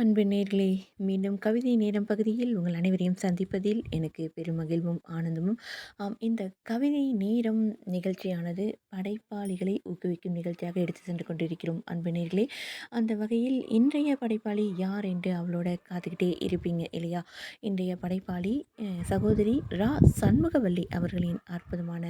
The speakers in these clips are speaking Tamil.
அன்பு நேர்களே மீண்டும் கவிதை நேரம் பகுதியில் உங்கள் அனைவரையும் சந்திப்பதில் எனக்கு பெரும் மகிழ்வும் ஆனந்தமும். ஆம் இந்த கவிதை நேரம் நிகழ்ச்சியானது படைப்பாளிகளை ஊக்குவிக்கும் நிகழ்ச்சியாக எடுத்து சென்று கொண்டிருக்கிறோம் அன்பு நேர்களே. அந்த வகையில் இன்றைய படைப்பாளி யார் என்று அவளோட காத்துக்கிட்டே இருப்பீங்க இல்லையா? இன்றைய படைப்பாளி சகோதரி ரா சண்முகவல்லி அவர்களின் அற்புதமான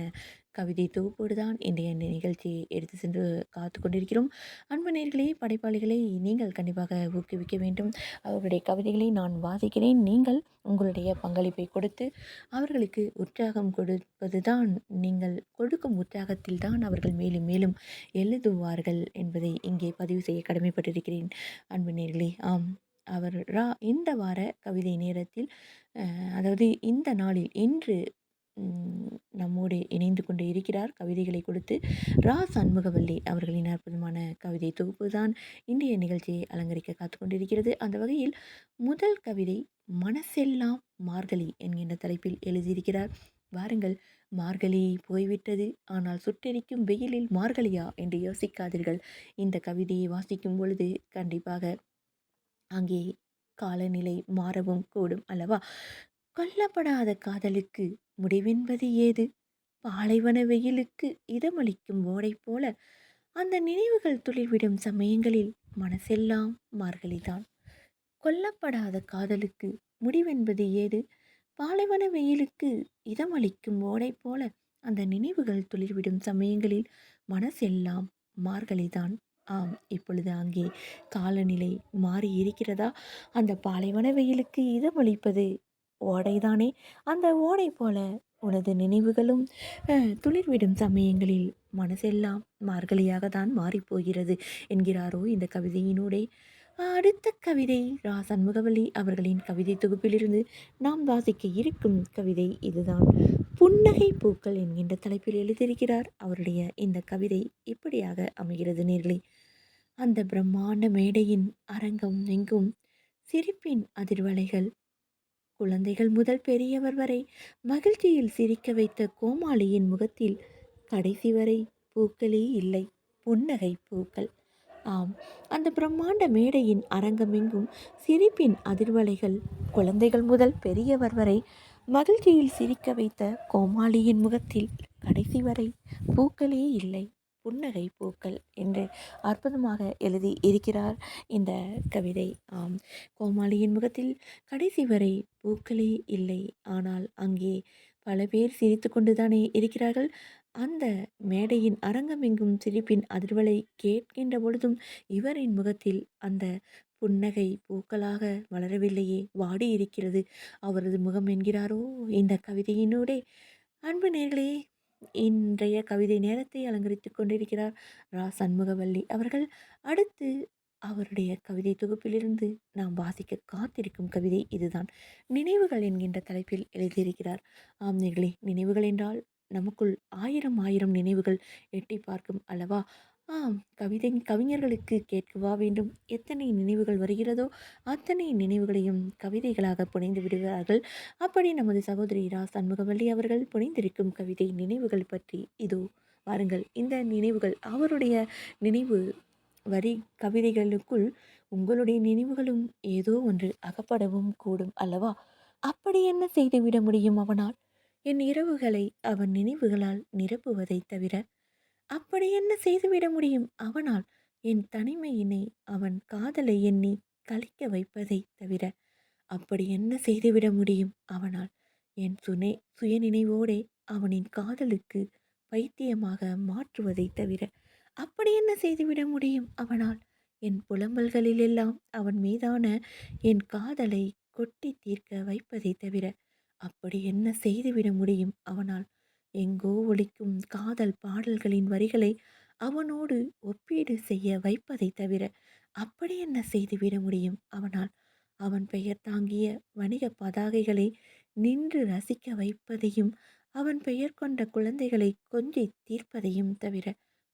கவிதை தொகுப்போடு தான் இன்றைய நிகழ்ச்சியை எடுத்து சென்று காத்து கொண்டிருக்கிறோம். அன்பு நேர்களே படைப்பாளிகளை நீங்கள் கண்டிப்பாக ஊக்குவிக்க வேண்டும். அவர்களுடைய கவிதைகளை நான் வாசிக்கிறேன். நீங்கள் உங்களுடைய பங்களிப்பை கொடுத்து அவர்களுக்கு உற்சாகம் கொடுப்பது தான் நீங்கள் கொடுக்கும் உற்சாகத்தில் தான் அவர்கள் மேலும் மேலும் எழுதுவார்கள் என்பதை இங்கே பதிவு செய்ய கடமைப்பட்டிருக்கிறேன். அன்பு நேர்களே ஆம். அவர் ரா இந்த வார கவிதை நேரத்தில் அதாவது இந்த நாளில் இன்று நம்மோடு இணைந்து கொண்டு இருக்கிறார். கவிதைகளை கொடுத்து ரா. சண்முகவல்லி அவர்களின் அற்புதமான கவிதை தொகுப்பு தான் இன்றைய நிகழ்ச்சியை அலங்கரிக்க காத்து கொண்டிருக்கிறது அந்த வகையில் முதல் கவிதை மனசெல்லாம் மார்கழி என்கின்ற தலைப்பில் எழுதியிருக்கிறார். வாருங்கள் மார்கழி போய்விட்டது ஆனால் சுட்டெரிக்கும் வெயிலில் மார்கழியா என்று யோசிக்காதீர்கள். இந்த கவிதையை வாசிக்கும் பொழுது கண்டிப்பாக அங்கே காலநிலை மாறவும் கூடும் அல்லவா? கொல்லப்படாத காதலுக்கு முடிவென்பது ஏது? பாலைவன வெயிலுக்கு இதமளிக்கும் ஓடை போல அந்த நினைவுகள் துளிர்விடும் சமயங்களில் மனசெல்லாம் மார்கழிதான். கொல்லப்படாத காதலுக்கு முடிவென்பது ஏது? பாலைவன வெயிலுக்கு இதமளிக்கும் ஓடை போல அந்த நினைவுகள் துளிர்விடும் சமயங்களில் மனசெல்லாம் மார்கழிதான். ஆம் இப்பொழுது அங்கே காலநிலை மாறி இருக்கிறதா அந்த பாலைவன வெயிலுக்கு இதமளிப்பது ஓடைதானே? அந்த ஓடை போல உனது நினைவுகளும் துளிர்விடும் சமயங்களில் மனசெல்லாம் மார்கழியாக தான் மாறிப்போகிறது என்கிறாரோ இந்த கவிதையினூடே. அடுத்த கவிதை ரா சண்முகவல்லி அவர்களின் கவிதை தொகுப்பிலிருந்து நாம் வாசிக்க இருக்கும் கவிதை இதுதான். புன்னகை பூக்கள் என்கின்ற தலைப்பில் எழுதியிருக்கிறார். அவருடைய இந்த கவிதை இப்படியாக அமைகிறது நேர்களே. அந்த பிரம்மாண்ட மேடையின் அரங்கம் எங்கும் சிரிப்பின் அதிர்வலைகள் குழந்தைகள் முதல் பெரியவர் வரை மகிழ்ச்சியில் சிரிக்க வைத்த கோமாளியின் முகத்தில் கடைசி வரை பூக்களே இல்லை புன்னகை பூக்கள். ஆம் அந்த பிரம்மாண்ட மேடையின் அரங்கமெங்கும் சிரிப்பின் அதிர்வலைகள் குழந்தைகள் முதல் பெரியவர் வரை மகிழ்ச்சியில் சிரிக்க வைத்த கோமாளியின் முகத்தில் கடைசி வரை பூக்களே இல்லை புன்னகை பூக்கள் என்று அற்புதமாக எழுதி இருக்கிறார் இந்த கவிதை. ஆம் கோமாளியின் முகத்தில் கடைசி வரை பூக்களே இல்லை. ஆனால் அங்கே பல பேர் சிரித்து கொண்டுதானே இருக்கிறார்கள். அந்த மேடையின் அரங்கமெங்கும் சிரிப்பின் அதிர்வலை கேட்கின்ற பொழுதும் இவரின் முகத்தில் அந்த புன்னகை பூக்களாக வளரவில்லையே. வாடி இருக்கிறது அவரது முகம் என்கிறாரோ இந்த கவிதையினூடே. அன்பு நேர்களே இன்றைய கவிதை நேரத்தை அலங்கரித்துக் கொண்டிருக்கிறார் ரா. சண்முகவல்லி அவர்கள். அடுத்து அவருடைய கவிதை தொகுப்பிலிருந்து நாம் வாசிக்க காத்திருக்கும் கவிதை இதுதான். நினைவுகள் என்கின்ற தலைப்பில் எழுதியிருக்கிறார். ஆம் நேர்களே நினைவுகள் என்றால் நமக்குள் ஆயிரம் ஆயிரம் நினைவுகள் எட்டி பார்க்கும் அல்லவா? ஆம் கவிதை கவிஞர்களுக்கு கேட்கவா வேண்டும்? எத்தனை நினைவுகள் வருகிறதோ அத்தனை நினைவுகளையும் கவிதைகளாக புனைந்து விடுவார்கள். அப்படி நமது சகோதரி ரா சண்முகவல்லி அவர்கள் புனைந்திருக்கும் கவிதை நினைவுகள் பற்றி இதோ வாருங்கள். இந்த நினைவுகள் அவருடைய நினைவு வரி கவிதைகளுக்குள் உங்களுடைய நினைவுகளும் ஏதோ ஒன்று அகப்படவும் கூடும் அல்லவா? அப்படி என்ன செய்துவிட முடியும் அவனால்? என் இரவுகளை அவன் நினைவுகளால் நிரப்புவதைத் தவிர அப்படி என்ன செய்துவிட முடியும்? அவனால் என் தனிமையினை அவன் காதலை எண்ணி கழிக்க வைப்பதை தவிர அப்படி என்ன செய்துவிட முடியும்? அவனால் என் சுனை சுயநினைவோடே அவனின் காதலுக்கு பைத்தியமாக மாற்றுவதைத் தவிர அப்படி என்ன செய்துவிட முடியும்? அவனால் என் புலம்பல்களிலெல்லாம் அவன் மீதான என் காதலை கொட்டி தீர்க்க வைப்பதை தவிர அப்படி என்ன செய்துவிட முடியும்? அவனால் எங்கோ ஒலிக்கும் காதல் பாடல்களின் வரிகளை அவனோடு ஒப்பீடு செய்ய வைப்பதை தவிர அப்படி என்ன செய்துவிட முடியும்? அவனால் அவன் பெயர் தாங்கிய வணிக பதாகைகளை நின்று ரசிக்க வைப்பதையும் அவன் பெயர் கொண்ட குழந்தைகளை கொஞ்சி தீர்ப்பதையும் தவிர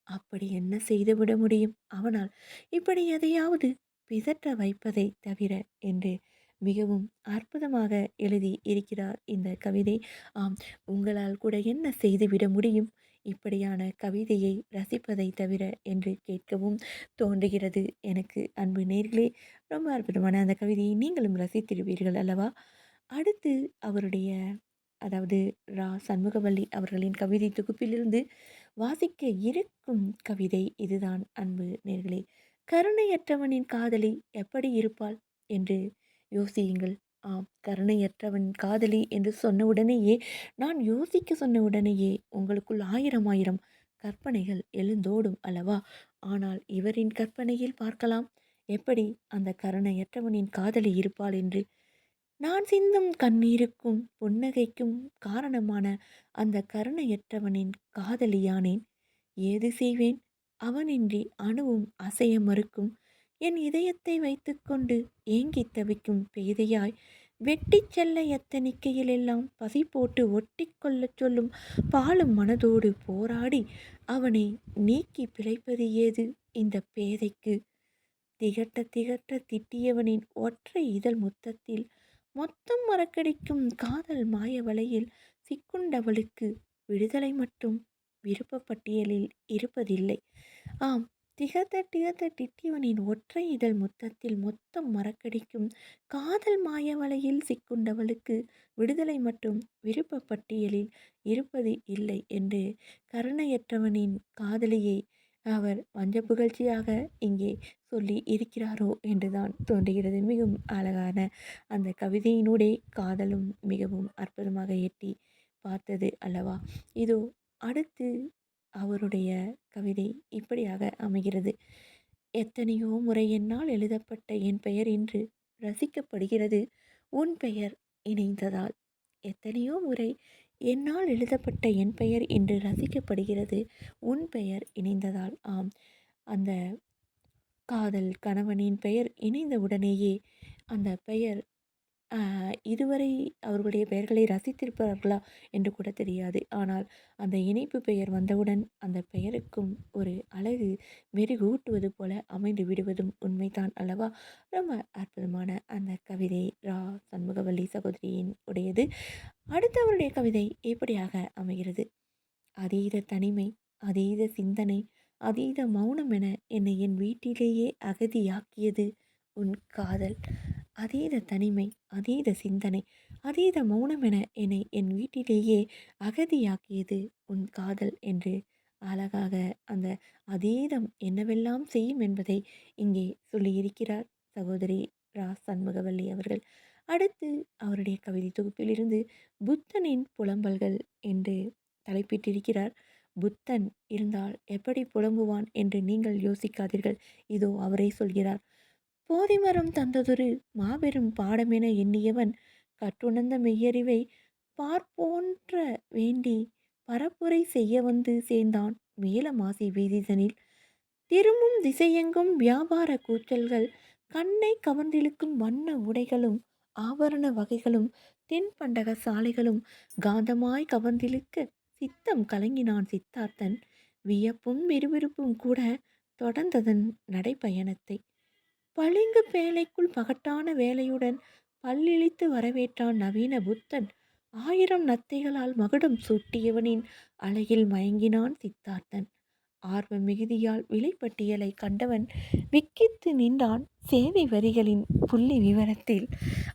அப்படி என்ன செய்துவிட முடியும்? அவனால் இப்படி எதையாவது பிதற்ற வைப்பதை தவிர என்று மிகவும் அற்புதமாக எழுதி இருக்கிறார் இந்த கவிதை ஆம் உங்களால் கூட என்ன செய்துவிட முடியும் இப்படியான கவிதையை ரசிப்பதை தவிர என்று கேட்கவும் தோன்றுகிறது எனக்கு. அன்பு நேர்களே ரொம்ப அற்புதமான அந்த கவிதையை நீங்களும் ரசித்திருப்பீர்கள் அல்லவா? அடுத்து அவருடைய அதாவது ரா. சண்முகவல்லி அவர்களின் கவிதை தொகுப்பிலிருந்து வாசிக்க இருக்கும் கவிதை இதுதான் அன்பு நேர்களே "கருணையற்றவனின் காதலி எப்படி இருப்பாள் என்று யோசியுங்கள்." ஆம், கருணையற்றவன் காதலி என்று சொன்ன உடனேயே, நான் யோசிக்க சொன்ன உடனேயே உங்களுக்குள் ஆயிரம் ஆயிரம் கற்பனைகள் எழுந்தோடும் அல்லவா? ஆனால் இவரின் கற்பனையில் பார்க்கலாம் எப்படி அந்த கருணையற்றவனின் காதலி இருப்பாள் என்று. நான் சிந்தும் கண்ணீருக்கும் புன்னகைக்கும் காரணமான அந்த கருணையற்றவனின் காதலியானேன். ஏது செய்வேன்? அவனின்றி அணுவும் அசைய மறுக்கும் என் இதயத்தை வைத்துக்கொண்டு ஏங்கித் தவிக்கும் பேதையாய் வெட்டிச் செல்ல எத்தனிக்கையிலெல்லாம் பசி போட்டு ஒட்டிக்கொள்ளச் சொல்லும் பாழும் மனதோடு போராடி அவனை நீக்கிப் பிழைப்பது ஏது இந்த பேதைக்கு? திகட்ட திகட்ட திட்டியவனின் ஒற்றை இதழ் முத்தத்தில் மொத்தம் மறக்கடிக்கும் காதல் மாய வலையில் சிக்குண்டவளுக்கு விடுதலை மட்டும் விருப்பப்பட்டியலில் இருப்பதில்லை. ஆம், திகத திகட்ட திட்டியவனின் ஒற்றை இதழ் முத்தத்தில் மொத்தம் மறக்கடிக்கும் காதல் மாயவலையில் சிக்குண்டவளுக்கு விடுதலை மற்றும் விருப்ப பட்டியலில் இருப்பது இல்லை என்று கருணையற்றவனின் காதலியை அவர் வஞ்ச புகழ்ச்சியாக இங்கே சொல்லி இருக்கிறாரோ என்றுதான் தோன்றுகிறது. மிகவும் அழகான அந்த கவிதையினூடே காதலும் மிகவும் அற்புதமாக எட்டி பார்த்தது அல்லவா? இதோ அடுத்து அவருடைய கவிதை இப்படியாக அமைகிறது. "எத்தனையோ முறை என்னால் எழுதப்பட்ட என் பெயர் இன்று ரசிக்கப்படுகிறது உன் பெயர் இணைந்ததால். எத்தனையோ முறை என்னால் எழுதப்பட்ட என் பெயர் இன்று ரசிக்கப்படுகிறது உன் பெயர் இணைந்ததால்." ஆம், அந்த காதல் கணவனின் பெயர் இணைந்த உடனேயே அந்த பெயர் இதுவரை அவர்களுடைய பெயர்களை ரசித்திருப்பார்களா என்று கூட தெரியாது. ஆனால் அந்த இணைப்பு பெயர் வந்தவுடன் அந்த பெயருக்கும் ஒரு அழகு மெருகூட்டுவது போல அமைந்து விடுவதும் உண்மைதான் அல்லவா? ரொம்ப அற்புதமான அந்த கவிதை ரா. சண்முகவல்லி சகோதரியின் உடையது. அடுத்து அவருடைய கவிதை எப்படியாக அமைகிறது. "அதீத தனிமை, அதீத சிந்தனை, அதீத மௌனம் என என்னை என் வீட்டிலேயே அகதியாக்கியது உன் காதல். அதீத தனிமை, அதீத சிந்தனை, அதீத என என்னை என் வீட்டிலேயே அகதியாக்கியது உன் காதல்" என்று அழகாக அந்த அதீதம் என்னவெல்லாம் செய்யும் என்பதை இங்கே சொல்லியிருக்கிறார் சகோதரி ரா. சண்முகவல்லி அவர்கள். அடுத்து அவருடைய கவிதை தொகுப்பிலிருந்து "புத்தனின் புலம்பல்கள்" என்று தலைப்பிட்டிருக்கிறார். புத்தன் இருந்தால் எப்படி புலம்புவான் என்று நீங்கள் யோசிக்காதீர்கள். இதோ அவரே சொல்கிறார். "போதிமரம் தந்ததொரு மாபெரும் பாடமென எண்ணியவன் கற்றுணர்ந்த மெய்யறிவை பார்ப்போன்ற வேண்டி பரப்புரை செய்ய வந்து சேர்ந்தான் மேலமாசி வீதிதனில். திரும்பும் திசையெங்கும் வியாபார கூச்சல்கள் கண்ணை கவர்ந்திழுக்கும் வண்ண உடைகளும் ஆபரண வகைகளும் தென்பண்டக சாலைகளும் காந்தமாய் கவர்ந்திழுக்க சித்தம் கலங்கினான் சித்தார்த்தன். வியப்பும் விறுவிறுப்பும் கூட தொடர்ந்ததன் நடைப்பயணத்தை. பளிங்கு பேழைக்குள் பகட்டான வேலையுடன் பல்லிழித்து வரவேற்றான் நவீன புத்தன். ஆயிரம் நத்தைகளால் மகுடம் சூட்டியவனின் அழகில் மயங்கினான் சித்தார்த்தன். ஆர்வ மிகுதியால் விலைப்பட்டியலை கண்டவன் விக்கித்து நின்றான் சேவை வரிகளின் புள்ளி விவரத்தில்.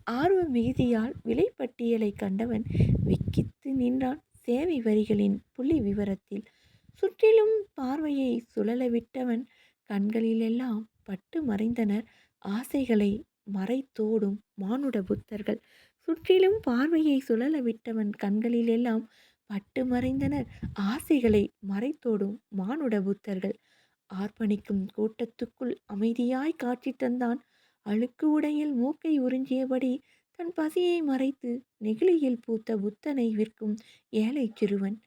ஆர்வ மிகுதியால் விலைப்பட்டியலை கண்டவன் விக்கித்து நின்றான் சேவை வரிகளின் புள்ளி விவரத்தில். சுற்றிலும் பார்வையைச் சுழலவிட்டவன் கண்களிலெல்லாம் பட்டு மறைந்தனர் ஆசைகளை மறைத்தோடும் மானுட புத்தர்கள். சுற்றிலும் பார்வையை சுழல விட்டவன் கண்களிலெல்லாம் பட்டு மறைந்தனர் ஆசைகளை மறைத்தோடும் மானுட புத்தர்கள். ஆர்ப்பணிக்கும் கூட்டத்துக்குள் அமைதியாய் காட்சி தந்தான் அழுக்கு உடையில் மூக்கை உறிஞ்சியபடி தன் பசியை மறைத்து நெகிழியில் பூத்த புத்தனை விற்கும் ஏழைச் சிறுவன்.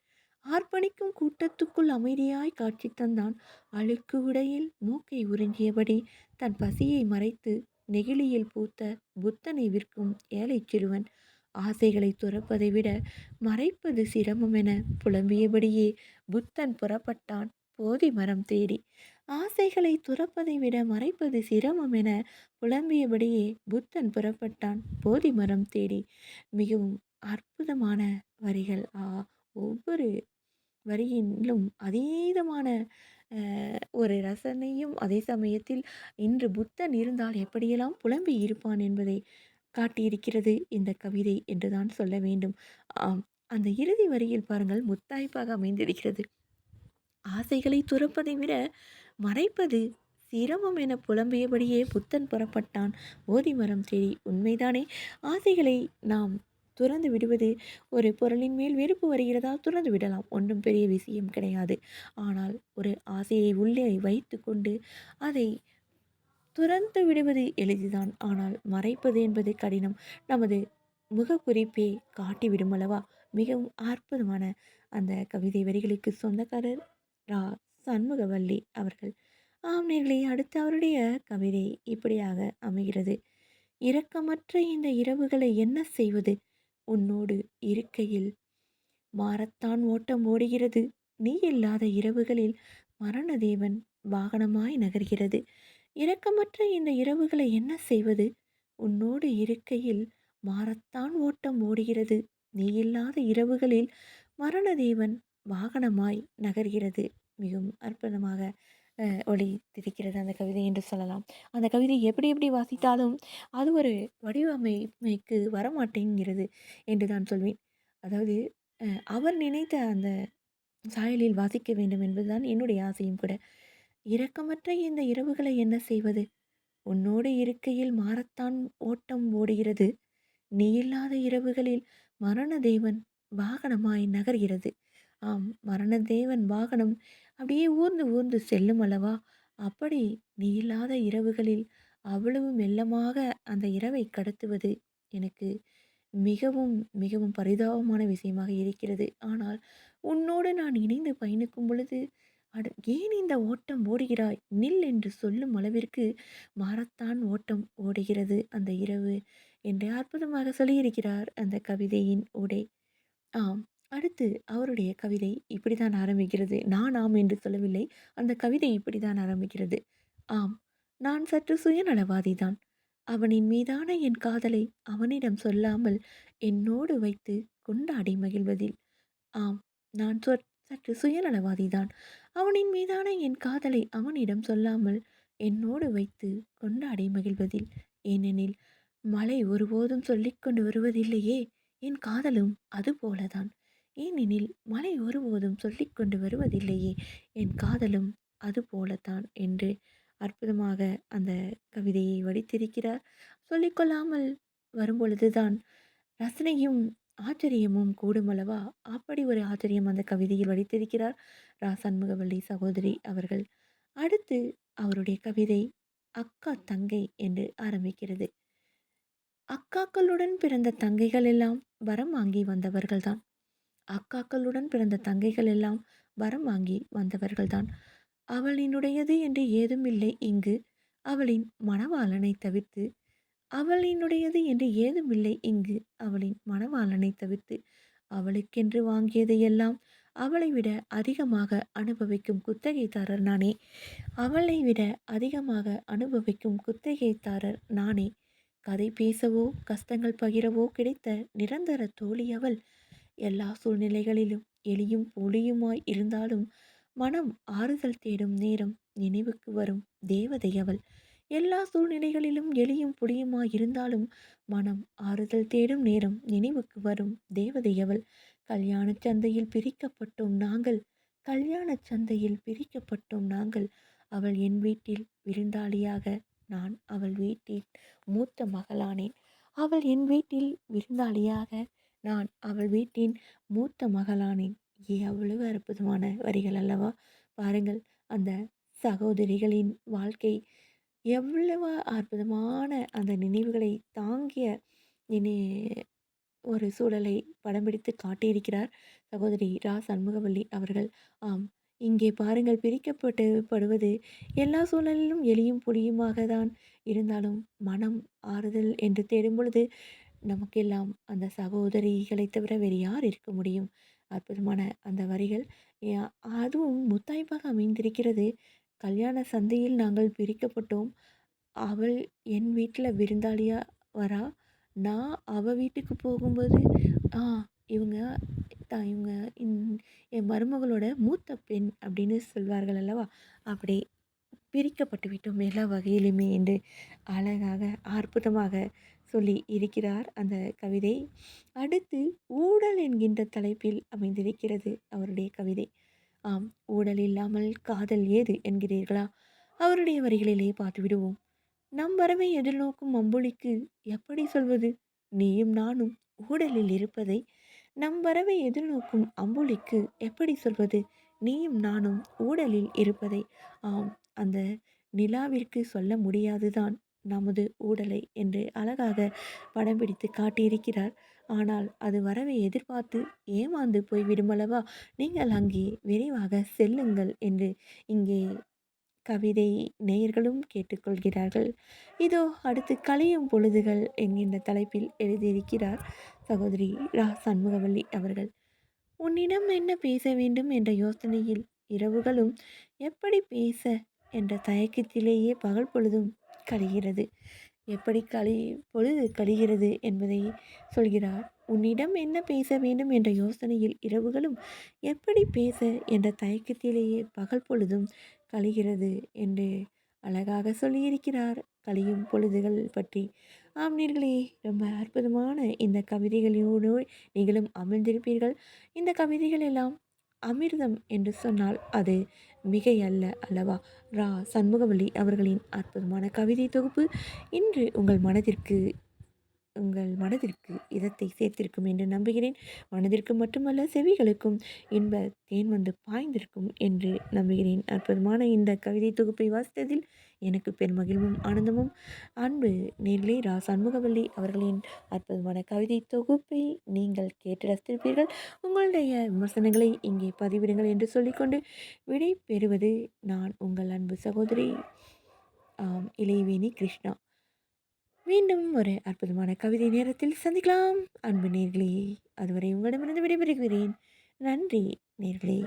ஆர்ப்பணிக்கும் கூட்டத்துக்குள் அமைதியாய் காட்சி தந்தான் அழுக்கு உடையில் மூக்கை உறிஞ்சியபடி தன் பசியை மறைத்து நெகிழியில் பூத்த புத்தனை விற்கும் ஏழை சிறுவன். ஆசைகளை துறப்பதை விட மறைப்பது சிரமம் என புலம்பியபடியே புத்தன் புறப்பட்டான் போதி மரம் தேடி. ஆசைகளை துறப்பதை விட மறைப்பது சிரமம் என புலம்பியபடியே புத்தன் புறப்பட்டான் போதி மரம் தேடி. மிகவும் அற்புதமான வரிகள். ஆ! ஒவ்வொரு வரியிலும் அதீதமான ஒரு ரசனையும், அதே சமயத்தில் இன்று புத்தன் இருந்தால் எப்படியெல்லாம் புலம்பி இருப்பான் என்பதை காட்டியிருக்கிறது இந்த கவிதை என்று தான் சொல்ல வேண்டும். அந்த இறுதி வரியில் பாருங்கள் முத்தாய்ப்பாக அமைந்திருக்கிறது. ஆசைகளை துறப்பதை விட மறைப்பது சிரமம் என புலம்பியபடியே புத்தன் புறப்பட்டான் போதி மரம் தேடி. உண்மைதானே? ஆசைகளை நாம் துறந்து விடுவது ஒரு பொருளின் மேல் வெறுப்பு வருகிறதா? துறந்து விடலாம். ஒன்றும் பெரிய விஷயம் கிடையாது. ஆனால் ஒரு ஆசையை உள்ளே வைத்து கொண்டு அதை துறந்து விடுவது எளிதுதான். ஆனால் மறைப்பது என்பது கடினம். நமது முகக்குறிப்பே காட்டிவிடும் அல்லவா? மிகவும் அற்புதமான அந்த கவிதை வரிகளுக்கு சொந்தக்காரர் ரா. சண்முகவல்லி அவர்கள். ஆம் அடுத்து அவருடைய கவிதை இப்படியாக அமைகிறது. இரக்கமற்ற இந்த இரவுகளை என்ன செய்வது? உன்னோடு இருக்கையில் மாரத்தான் ஓட்டம் ஓடுகிறது. நீ இல்லாத இரவுகளில் மரணதேவன் வாகனமாய் நகர்கிறது. இரக்கமற்ற இந்த இரவுகளை என்ன செய்வது? உன்னோடு இருக்கையில் மாரத்தான் ஓட்டம் ஓடுகிறது. நீ இல்லாத இரவுகளில் மரணதேவன் வாகனமாய் நகர்கிறது. மிகவும் அற்புதமாக ஒளி திரிக்கிறது அந்த கவிதை என்று சொல்லலாம். அந்த கவிதை எப்படி எப்படி வாசித்தாலும் அது ஒரு வடிவமைப்புக்கு வரமாட்டேங்கிறது என்று தான் சொல்வேன். அதாவது அவர் நினைத்த அந்த சாயலில் வாசிக்க வேண்டும் என்பதுதான் என்னுடைய ஆசையும் கூட. இரக்கமற்ற இந்த இரவுகளை என்ன செய்வது? உன்னோடு இருக்கையில் மாறத்தான் ஓட்டம் ஓடுகிறது. நீ இல்லாத இரவுகளில் மரணதேவன் வாகனமாய் நகர்கிறது. ஆம் மரணதேவன் வாகனம் அப்படியே ஊர்ந்து ஊர்ந்து செல்லும் அல்லவா? அப்படி நீ இல்லாத இரவுகளில் அவ்வளவு மெல்லமாக அந்த இரவை கடத்துவது எனக்கு மிகவும் மிகவும் பரிதாபமான விஷயமாக இருக்கிறது. ஆனால் உன்னோடு நான் இணைந்து பயணிக்கும் பொழுது அட ஏன் இந்த ஓட்டம் ஓடுகிறாய்? நில் என்று சொல்லும் அளவிற்கு மாறத்தான் ஓட்டம் ஓடுகிறது. அந்த இரவு என்று அற்புதமாக சொல்லியிருக்கிறார் அந்த கவிதையின் உடை. ஆம் அடுத்து அவருடைய கவிதை இப்படித்தான் ஆரம்பிக்கிறது. நான் ஆம் என்று சொல்லவில்லை. அந்த கவிதை இப்படித்தான் ஆரம்பிக்கிறது. ஆம் நான் சற்று சுயநலவாதிதான். அவனின் மீதான என் காதலை அவனிடம் சொல்லாமல் என்னோடு வைத்து கொண்டாடி மகிழ்வதில். ஆம் நான் சொற் சற்று சுயநலவாதிதான். அவனின் மீதான என் காதலை அவனிடம் சொல்லாமல் என்னோடு வைத்து கொண்டாடி மகிழ்வதில். ஏனெனில் மழை ஒருபோதும் சொல்லிக்கொண்டு வருவதில்லையே. என் காதலும் அதுபோலதான். ஏனெனில் மழை ஒருபோதும் சொல்லிக்கொண்டு வருவதில்லையே. என் காதலும் அதுபோலத்தான் என்று அற்புதமாக அந்த கவிதையை வடித்திருக்கிறார். சொல்லிக்கொள்ளாமல் வரும்பொழுதுதான் ரசனையும் ஆச்சரியமும் கூடுமளவா அப்படி ஒரு ஆச்சரியம் அந்த கவிதையில் வடித்திருக்கிறார். ராசன்முகவள்ளி சகோதரி அவர்கள். அடுத்து அவருடைய கவிதை அக்கா தங்கை என்று ஆரம்பிக்கிறது. அக்காக்களுடன் பிறந்த தங்கைகள் எல்லாம் வரம் வாங்கி வந்தவர்கள்தான். அக்காக்களுடன் பிறந்த தங்கைகள் எல்லாம் வரம் வாங்கி வந்தவர்கள்தான். அவளினுடையது என்று ஏதும் இல்லை. இங்கு அவளின் மணவாளனை தவிர்த்து அவளினுடையது என்று ஏதுமில்லை இங்கு அவளின் மணவாளனை தவிர்த்து அவளுக்கென்று வாங்கியதையெல்லாம் அவளை விட அதிகமாக அனுபவிக்கும் குத்தகைதாரர் நானே. அவளை விட அதிகமாக அனுபவிக்கும் குத்தகைதாரர் நானே. கதை பேசவோ கஷ்டங்கள் பகிரவோ கிடைத்த நிரந்தர தோழி அவள். எல்லா சூழ்நிலைகளிலும் எளியும் ஒளியுமாய் இருந்தாலும் மனம் ஆறுதல் தேடும் நேரம் நினைவுக்கு வரும் தேவதை அவள். எல்லா சூழ்நிலைகளிலும் எளியும் புடியுமாய் இருந்தாலும் மனம் ஆறுதல் தேடும் நேரம் நினைவுக்கு வரும் தேவதை அவள். கல்யாண சந்தையில் பிரிக்கப்பட்டோம் நாங்கள். கல்யாண சந்தையில் பிரிக்கப்பட்டோம் நாங்கள். அவள் என் வீட்டில் விருந்தாளியாக நான் அவள் வீட்டில் மூத்த மகளானேன். அவள் என் வீட்டில் விருந்தாளியாக நான் அவள் வீட்டின் மூத்த மகளானேன். எவ்வளவு அற்புதமான வரிகள் அல்லவா? பாருங்கள் அந்த சகோதரிகளின் வாழ்க்கை எவ்வளவு அற்புதமான அந்த நினைவுகளை தாங்கிய நினை ஒரு சூழலை படம் பிடித்து காட்டியிருக்கிறார் சகோதரி ரா. சண்முகவல்லி அவர்கள். ஆம் இங்கே பாருங்கள் பிரிக்கப்பட்டு படுவது எல்லா சூழலிலும் எளியும் புளியுமாக தான் இருந்தாலும் மனம் ஆறுதல் என்று தேடும் பொழுது நமக்கெல்லாம் அந்த சகோதரிகளை தவிர வேறு யார் இருக்க முடியும்? அற்புதமான அந்த வரிகள். அதுவும் முத்தாய்ப்பாக அமைந்திருக்கிறது. கல்யாண சந்தையில் நாங்கள் பிரிக்கப்பட்டோம். அவள் என் வீட்டில் விருந்தாளியாக வரா நான் அவள் வீட்டுக்கு போகும்போது ஆ இவங்க தான் இவங்க இன் என் மருமகளோட மூத்த பெண் அப்படின்னு சொல்வார்கள் அல்லவா? அப்படி பிரிக்கப்பட்டு விட்டோம் எல்லா வகையிலுமே என்று அழகாக அற்புதமாக சொல்லி இருக்கிறார் அந்த கவிதை. அடுத்து ஊடல் என்கின்ற தலைப்பில் அமைந்திருக்கிறது அவருடைய கவிதை. ஆம் ஊடல் இல்லாமல் காதல் ஏது என்கிறீர்களா? அவருடைய வரிகளிலே பார்த்து விடுவோம் நம் வரவை எதிர்நோக்கும் அம்புலிக்கு எப்படி சொல்வது? நீயும் நானும் ஊடலில் இருப்பதை நம் வரவை எதிர்நோக்கும் அம்புலிக்கு எப்படி சொல்வது? நீயும் நானும் ஊடலில் இருப்பதை. ஆம் அந்த நிலாவிற்கு சொல்ல முடியாதுதான் நமது ஊடலை என்று அழகாக படம் பிடித்து காட்டியிருக்கிறார். ஆனால் அது வரவை எதிர்பார்த்து ஏமாந்து போய் விடுமளவா நீங்கள் அங்கே விரைவாக செல்லுங்கள் என்று இங்கே கவிதை நேயர்களும் கேட்டுக்கொள்கிறார்கள். இதோ அடுத்து கலையும் பொழுதுகள் என்கின்ற தலைப்பில் எழுதியிருக்கிறார் சகோதரி ரா. சண்முகவல்லி அவர்கள். உன்னிடம் என்ன பேச வேண்டும்? என்ற யோசனையில் இரவுகளும் எப்படி பேச? என்ற தயக்கத்திலேயே பகல் பொழுதும் கழிகிறது? எப்படி கழி பொழுது கழிகிறது என்பதை சொல்கிறார். உன்னிடம் என்ன பேச வேண்டும் என்ற யோசனையில் இரவுகளும் எப்படி பேச என்ற தயக்கத்திலேயே பகல் பொழுதும் கழிகிறது என்று அழகாக சொல்லியிருக்கிறார். கழியும் பொழுதுகள் பற்றி. ஆம் நீர்களே ரொம்ப அற்புதமான இந்த கவிதைகளோடு நீங்களும் அமர்ந்திருப்பீர்கள். இந்த கவிதைகள் எல்லாம் அமிர்தம் என்று சொன்னால் அது மிகை அல்ல அல்லவா? ரா சண்முகவல்லி அவர்களின் அற்புதமான கவிதை தொகுப்பு இன்று உங்கள் மனதிற்கு உங்கள் மனதிற்கு இதத்தை சேர்த்திருக்கும் என்று நம்புகிறேன். மனதிற்கு மட்டுமல்ல செவிகளுக்கும் இன்ப தேன் வந்து பாய்ந்திருக்கும் என்று நம்புகிறேன். அற்புதமான இந்த கவிதை தொகுப்பை வாசித்ததில் எனக்கு பெருமகிழ்வும் ஆனந்தமும். அன்பு நேர்களே ரா சண்முகவல்லி அவர்களின் அற்புதமான கவிதை தொகுப்பை நீங்கள் கேட்டு ரசித்திருப்பீர்கள். உங்களுடைய விமர்சனங்களை இங்கே பதிவிடுங்கள் என்று சொல்லிக்கொண்டு விடை பெறுவது நான் உங்கள் அன்பு சகோதரி இளையவேணி கிருஷ்ணா. மீண்டும் ஒரு அற்புதமான கவிதை நேரத்தில் சந்திக்கலாம். அன்பு நேர்களே அதுவரை உங்களிடமிருந்து விடைபெறுகிறேன். நன்றி நேர்களே.